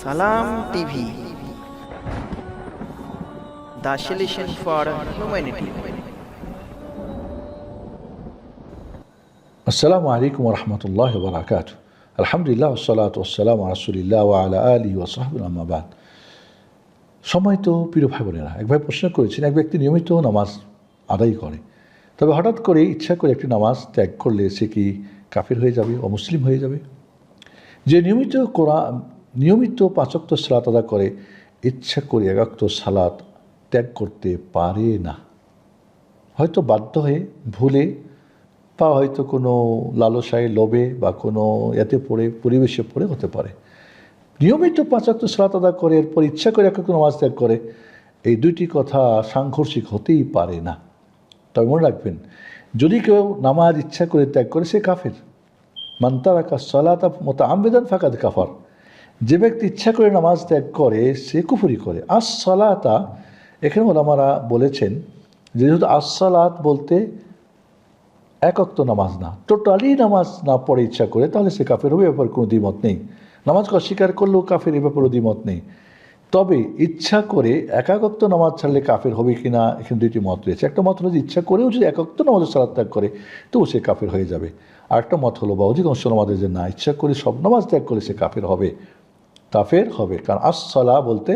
Salam TV. The solution for humanity. আসসালামু আলাইকুম রহমতুল্লাহ বরাকাত আলহামদুলিল্লাহ সালাত ওসালাম রাসুলিল্লাহ ওয়ালা আলী ওসাহাবুল আহমাবাদ সময় তো প্রিয় ভাই বোনেরা, এক ভাই প্রশ্ন করেছেন, এক ব্যক্তি নিয়মিত নামাজ আদায় করে, তবে হঠাৎ করে ইচ্ছা করে একটি নামাজ ত্যাগ করলে সে কি কাফির হয়ে যাবে অমুসলিম হয়ে যাবে? যে নিয়মিত কোরআন নিয়মিত পাচক্ত সালাত আদা করে, ইচ্ছা করে একাক্ত সালাত ত্যাগ করতে পারে না। হয়তো বাধ্য হয়ে, ভুলে, বা হয়তো কোনো লালসায় লোভে বা কোনো এতে পড়ে, পরিবেশে পড়ে হতে পারে। নিয়মিত পাঁচাত্ত সালাত আদা করে, এরপর ইচ্ছা করে এক নামাজ ত্যাগ করে, এই দুইটি কথা সাংঘর্ষিক হতেই পারে না। তবে মনে রাখবেন, যদি কেউ নামাজ ইচ্ছা করে ত্যাগ করে, সে কাফের। মান্তারাকা সালাতা মতো আম্বেদান ফাঁকাদ কাফার। যে ব্যক্তি ইচ্ছা করে নামাজ ত্যাগ করে, সে কুফুরি করে। আস সালাতা এখানে ওলামারা বলেছেন যে যেহেতু আসসালাত বলতে একক্ত নামাজ না, টোটালি নামাজ না পড়ে ইচ্ছা করে, তাহলে সে কাফের হবে ব্যাপারে কোনো দ্বিমত নেই। নামাজকে অস্বীকার করলেও কাফের, এ ব্যাপারে দ্বিমত নেই। তবে ইচ্ছা করে একাকক্ত নামাজ ছাড়লে কাফের হবে কি না এখানে দুইটি মত রয়েছে। একটা মত হলো যে ইচ্ছা করেও যদি একাক্ত নামাজের সালাদ ত্যাগ করে তো সে কাফের হয়ে যাবে। আর একটা মত হলো বা অধিকাংশ নামাজের যে না, ইচ্ছা করে সব নামাজ ত্যাগ করে সে কাফের হবে। কাফের হবে। কারণ আসলা বলতে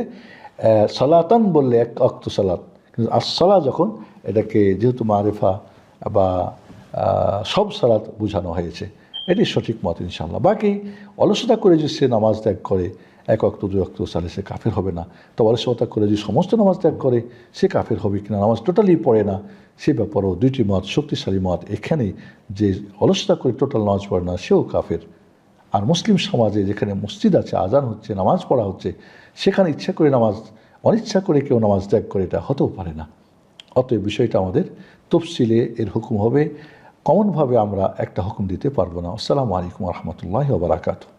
সলাতান বললে এক অক্ত সালাত। কিন্তু আসলা যখন এটাকে যেহেতু মারেফা বা সব সালাত বোঝানো হয়েছে, এটি সঠিক মত ইনশাল্লাহ বাকি অলসতা করে যে সে নামাজ ত্যাগ করে, এক অক্ত, দুই অক্ত সালে সে কাফের হবে না। তো অলসতা করে যে সমস্ত নামাজ ত্যাগ করে, সে কাফের হবে কিনা, নামাজ টোটালি পড়ে না, সে ব্যাপারেও দুইটি মত, শক্তিশালী মত এখানেই যে অলসতা করে টোটাল নামাজ পড়ে না, সেও কাফের। আর মুসলিম সমাজে যেখানে মসজিদ আছে, আজান হচ্ছে, নামাজ পড়া হচ্ছে, সেখানে ইচ্ছা করে নামাজ, অনিচ্ছা করে কেউ নামাজ ত্যাগ করে এটা হতেও পারে না। অতএব বিষয়টা আমাদের তফসিলে এর হুকুম হবে। কমনভাবে আমরা একটা হুকুম দিতে পারব না। আসসালামু আলাইকুম রহমতুল্লাহ বারাকাতু